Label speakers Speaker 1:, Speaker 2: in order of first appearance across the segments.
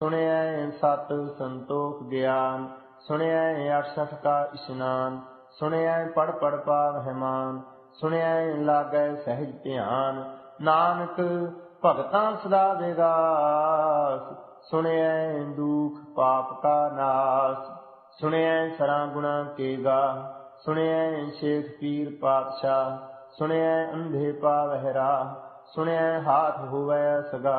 Speaker 1: ਸੁਣਿਐ ਸਤ ਸੰਤੋਖ ਗਿਆਨ, ਸੁਣਿਐ 68 ਕਾ ਇਸ਼ਨਾਨ, ਸੁਣਿਐ ਪੜ ਪੜ ਪਾਵਹਿ ਮਾਨ ਸੁਣਿਐ ਲਾਗੈ ਸਹਿਜ ਧਿਆਨ, ਨਾਨਕ ਭਗਤਾਂ ਸਦਾ ਵਿਗਾਸ, ਸੁਣਿਐ ਦੁਖ ਪਾਪ ਕਾ ਨਾਸ, ਸੁਣਿਐ ਸਰਾ ਗੁਣਾ ਕੇ ਗਾ ਸੁਣਿਐ ਸ਼ੇਖ ਪੀਰ ਪਾਤਸ਼ਾਹ, ਸੁਣਿਐ ਅੰਧੇ ਪਾਵਹਿ ਰਾਹ, ਸੁਣਿਐ ਹਾਥ ਹੋਵੈ ਸਗਾ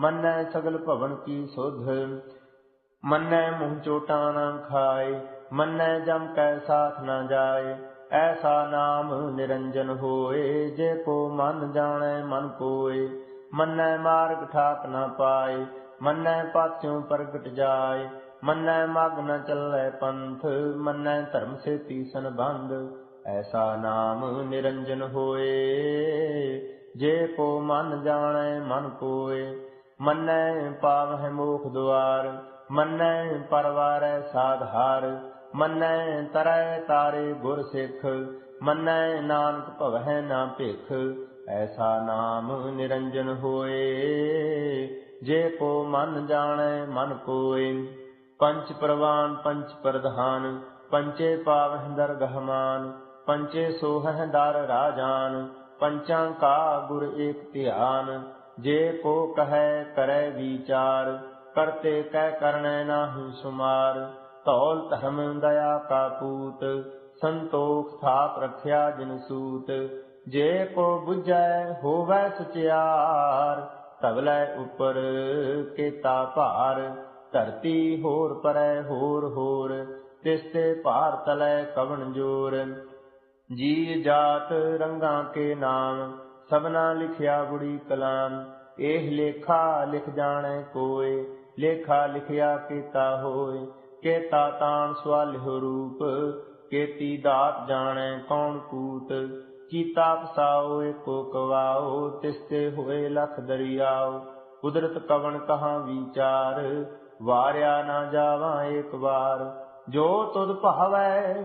Speaker 1: ਮੰਨੈ ਸਗਲ ਭਵਨ ਕੀ ਸੁਧ। ਮੰਨੈ ਮੂੰਹ ਚੋਟਾ ਨਾ ਖਾਏ, ਮੰਨੈ ਜਮ ਕੈ ਸਾਥ ਨਾ ਜਾਏ। ਐਸਾ ਨਾਮ ਨਿਰੰਜਨ ਹੋਏ, ਜੇ ਕੋ ਮਨ ਜਾਣੈ ਮਨ ਕੋਏ। ਮੰਨੈ ਮਾਰਗ ਠਾਕ ਨਾ ਪਾਏ, ਮੰਨੈ ਪਾਥਿਉ ਪ੍ਰਗਟ ਜਾਏ। ਮੰਨੈ ਮਗ ਨ ਚੱਲੈ ਪੰਥ, ਮੰਨੈ ਧਰਮ ਸੇਤੀ ਸੰਬੰਧ। ਐਸਾ ਨਾਮ ਨਿਰੰਜਨ ਹੋਏ, ਜੇ ਕੋ ਮਨ ਜਾਣੈ ਮਨ ਕੋਏ। ਮੰਨੈ ਪਾਵਹਿ ਮੋਖ ਦੁਆਰ, ਮੰਨੈ ਪਰਵਾਰੈ ਸਾਧਾਰ ਮੰਨੈ ਤਰੈ ਤਾਰੇ ਗੁਰ ਸਿੱਖ, ਮੰਨੈ ਨਾਨਕ ਭਵਹਿ ਨਾ ਭਿਖ, ਐਸਾ ਨਾਮ ਨਿਰੰਜਨ ਹੋਏ। ਜੇ ਕੋ ਮਨ ਜਾਣੈ, ਮਨ ਕੋਇ ਪੰਚ ਪ੍ਰਵਾਨ, ਪੰਚ ਪ੍ਰਧਾਨ, ਪੰਚੇ ਪਾਵਹਿ ਦਰਗਹਮਾਨ ਪੰਚੇ ਸੋਹਹਿ ਦਰ ਰਾਜਾਨ, ਪੰਚਾਂ ਕਾ ਗੁਰ ਏਕ ਧਿਆਨ ਜੇ ਕੋ ਕਹੈ ਕਰੈ ਵਿਚਾਰ, ਕਰਤੇ ਕਹਿ ਕਰਨੈ ਨਾਹੀ ਸੁਮਾਰ। ਧੌਲ ਧਰਮ ਦਇਆ ਕਾ ਪੂਤ ਸੰਤੋਖ ਥਾਪ ਰਖਿਆ ਜਿਨ ਸੂਤ। ਜੇ ਕੋ 부ਝੈ ਹੋਵੈ ਸਚਿਆਰ ਤਵਲੇ ਉਪਰ ਕੇਤਾ ਭਾਰ। ਧਰਤੀ ਹੋਰ ਪਰੈ ਹੋਰ ਹੋਰ ਤਿਸ ਤੇ ਭਾਰ ਤਲੈ ਕਵਣ ਜੋਰ। ਜੀ ਜਾਤ ਰੰਗਾਂ ਕੇ ਨਾਮ ਸਭਨਾ ਲਿਖਿਆ ਗੁੜੀ ਕਲਾਮ ਇਹ ਲੇਖਾ ਲਿਖ ਜਾਣੈ ਕੋਏ, ਲੇਖਾ ਲਿਖਿਆ ਕੀਤਾ ਹੋਏ, ਕੇਤਾ ਤਾਣ ਸਵਾਲਿਹੁ ਰੂਪ, ਕੇਤੀ ਦਾਤ ਜਾਣੈ ਕੌਣ ਕੂਤ ਕੀਤਾ ਪਸਾਓ ਏਕੋ ਕਵਾਓ, ਤਿਸਤੇ ਹੋਏ ਲਖ ਦਰਿਆਓ, ਕੁਦਰਤ ਕਵਣ ਕਹਾ ਵਿਚਾਰ, ਵਾਰਿਆ ਨਾ ਜਾਵਾਂ ਏਕ ਵਾਰ, ਜੋ ਤੁਧ ਭਾਵੈ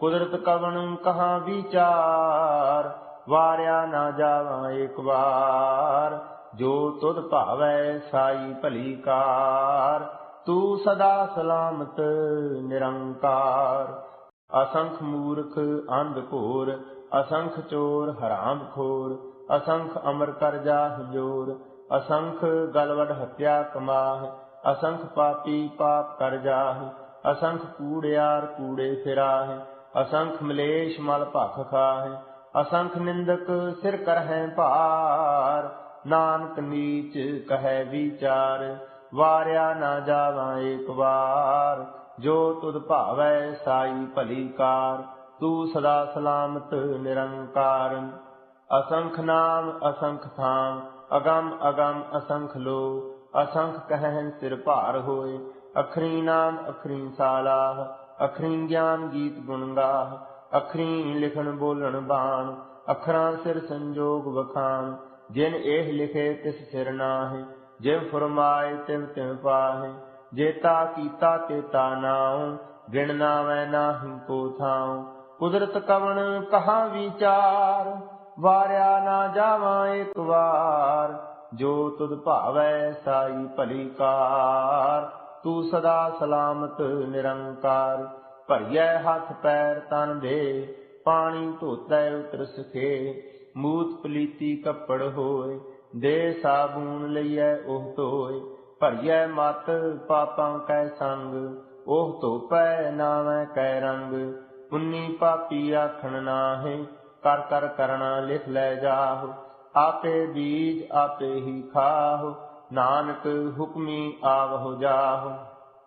Speaker 1: ਕੁਦਰਤ ਕਵਣ ਕਹਾ ਵਿਚਾਰ? ਵਾਰਿਆ ਨਾ ਜਾਵਾਂ ਏਕ ਵਾਰ। ਜੋ ਤੁਧ ਭਾਵੈ ਸਾਈ ਭਲੀ ਕਾਰ। ਤੂੰ ਸਦਾ ਸਲਾਮਤ, ਨਿਰੰਕਾਰ। ਅਸੰਖ ਮੂਰਖ, ਅੰਧ ਘੋਰ। ਅਸੰਖ ਚੋਰ, ਹਰਾਮ ਖੋਰ। ਅਸੰਖ ਅਮਰ ਕਰ ਜਾਹ ਜੋਰ। ਅਸੰਖ ਗਲਵੜ ਹਤਿਆ ਕਮਾਹ। ਅਸੰਖ ਪਾਪੀ ਪਾਪ ਕਰ ਜਾਹ। ਅਸੰਖ ਕੂੜਿਆਰ ਕੂੜੇ ਫਿਰਾਹ। ਅਸੰਖ ਮਲੇਸ਼ ਮਲ ਭਖ ਖਾਹ, ਅਸੰਖ ਨਿੰਦਕ ਸਿਰ ਕਰਹਿ ਭਾਰ, ਨਾਨਕ ਨੀਚ ਕਹੈ ਵਿਚਾਰ, ਵਾਰਿਆ ਨਾ ਜਾਵਾਂ ਏਕ ਵਾਰ, ਜੋ ਤੁਧ ਭਾਵੈ ਸਾਈ ਭਲੀ ਕਾਰ, ਤੂੰ ਸਦਾ ਸਲਾਮਤ ਨਿਰੰਕਾਰ। ਅਸੰਖ ਨਾਮ ਅਸੰਖ ਥਾਮ ਅਗੰਮ ਅਗੰਮ ਅਸੰਖ ਲੋ, ਅਸੰਖ ਕਹਿਨ ਸਿਰ ਭਾਰ ਹੋਏ, ਅਖਰੀ ਨਾਮ ਅਖਰੀ ਸਾਲਾਹ ਅਖਰੀ ਗਿਆਨ ਗੀਤ ਗੁਣ ਗਾਹ, ਅਖਰੀ ਲਿਖਣ ਬੋਲਣ ਬਾਣ, ਅਖਰਾਂ ਸਿਰ ਸੰਜੋਗ ਵਖਾਣ, ਜਿਨ ਇਹ ਲਿਖੇ ਤਿਸ ਸਿਰ ਨਾਹਿ ਜਿਵ ਫਰਮਾਏ ਤਿਵ ਤਿਵ ਪਾਹੇ ਜੇਤਾ ਕੀਤਾ ਤੇਤਾ ਨਾਉ, ਗਿਣ ਨਾਵੈ ਨਾਹੀ ਕੋ ਥਾਉ। ਕੁਦਰਤ ਕਵਣ ਕਹਾ ਵਿਚਾਰ, ਵਾਰਿਆ ਨਾ ਜਾਵਾਂ ਇੱਕ ਵਾਰ, ਜੋ ਤੁਧ ਭਾਵੈ ਸਾਈ ਭਲੀ ਕਾਰ। ਤੂੰ ਸਦਾ ਸਲਾਮਤ, ਨਿਰੰਕਾਰ। ਭਰੀਐ ਹੱਥ ਪੈਰ ਤਨ ਦੇ, ਪਾਣੀ ਧੋਤੈ ਉਤਰ ਸਖੇ। ਮੂਤ ਪਲੀਤੀ ਕੱਪੜ ਹੋਏ, ਦੇ ਸਾਬੂਨ ਲਈਐ ਉਹ ਧੋਏ। ਭਰੀਐ ਮਤ ਪਾਪਾਂ ਕੈ ਸੰਗ, ਉਹ ਧੋਪੈ ਨਾਵੇਂ ਕੈ ਰੰਗ। ਪੁੰਨੀ ਪਾਪੀ ਆਖਣ ਨਾਹੇ, ਕਰ ਕਰ ਕਰਣਾ ਲਿਖ ਲੈ ਜਾਹੁ। ਆਪੇ ਬੀਜ ਆਪੇ ਹੀ ਖਾਹੁ। ਨਾਨਕ ਹੁਕਮੀ ਆਵਹੁ ਜਾਹੁ,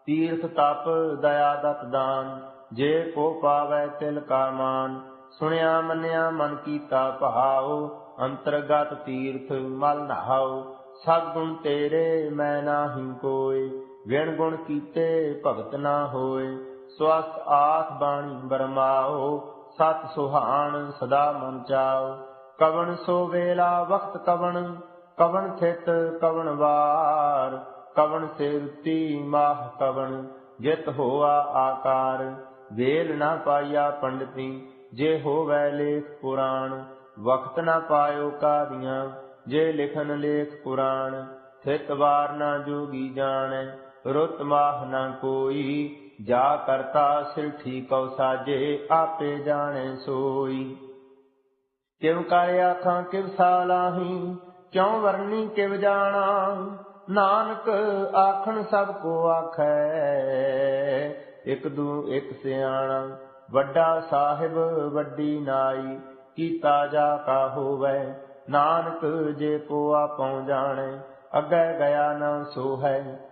Speaker 1: ਤੀਰਥ ਤਪ ਦਇਆ ਦਤ ਦਾਨ, ਜੇ ਕੋ ਪਾਵੈ ਤਿਲ ਕਾ ਮਾਨ, ਸੁਣਿਆ ਮੰਨਿਆ ਮਨ ਕੀਤਾ ਭਾਉ, ਅੰਤਰਗਤ ਤੀਰਥ ਮਲ ਨਹਾਉ, ਸਭ ਗੁਣ ਤੇਰੇ ਮੈਂ ਨਾਹੀ ਕੋਇ ਵਿਣ ਗੁਣ ਕੀਤੇ ਭਗਤ ਨਾ ਹੋਏ ਸਵਸ ਆਖ ਬਾਣੀ ਬਰਮਾਓ ਸਤ ਸੁਹਾਣ ਸਦਾ ਮਨ ਚਾਓ ਕਵਣ ਸੋ ਵੇਲਾ ਵਕਤ ਕਵਣ ਕਵਣ ਥਿਤ ਕਵਣ ਵਾਰ, ਕਵਣ ਸੇ ਮਾਹ ਕਵਣ, ਜਿਤ ਹੋਆ ਆਕਾਰ। ਵੇਲ ਨਾ ਪਾਇਆ ਪੰਡਤੀ, ਜੇ ਹੋਵੈ ਲੇਖ ਪੁਰਾਣ ਵਕਤ ਨਾ ਪਾਇਓ ਕਾਦੀਆਂ, ਜੇ ਲਿਖਨ ਲੇਖ ਪੁਰਾਣ। ਥਿਤ ਵਾਰ ਨਾ ਜੋਗੀ ਜਾਣੈ, ਰੁਤ ਮਾਹ ਨਾ ਕੋਈ। ਜਾ ਕਰਤਾ ਸਿਰ ਠੀਕਉ ਸਾਜੇ, ਆਪੇ ਜਾਣੈ ਸੋਈ। ਕਿਵ ਕਰ ਆਖਾਂ ਕਿਵ ਸਾਲਾਹੀ ਕਿਉ ਵਰਨੀ ਕਿਵ ਜਾਣਾ? ਨਾਨਕ ਆਖਣ ਸਭ ਕੋ ਆਖੈ। ਇਕ ਦੂ, ਇਕ ਸਿਆਣਾ, ਵੱਡਾ ਸਾਹਿਬ, ਵੱਡੀ ਨਾਈ, ਕੀਤਾ ਜਾ ਕਾ ਹੋਵੈ। ਨਾਨਕ ਜੇ ਕੋ ਆਪਉ ਜਾਣੇ, ਅੱਗੇ ਗਿਆ ਨਾ ਸੋ ਹੈ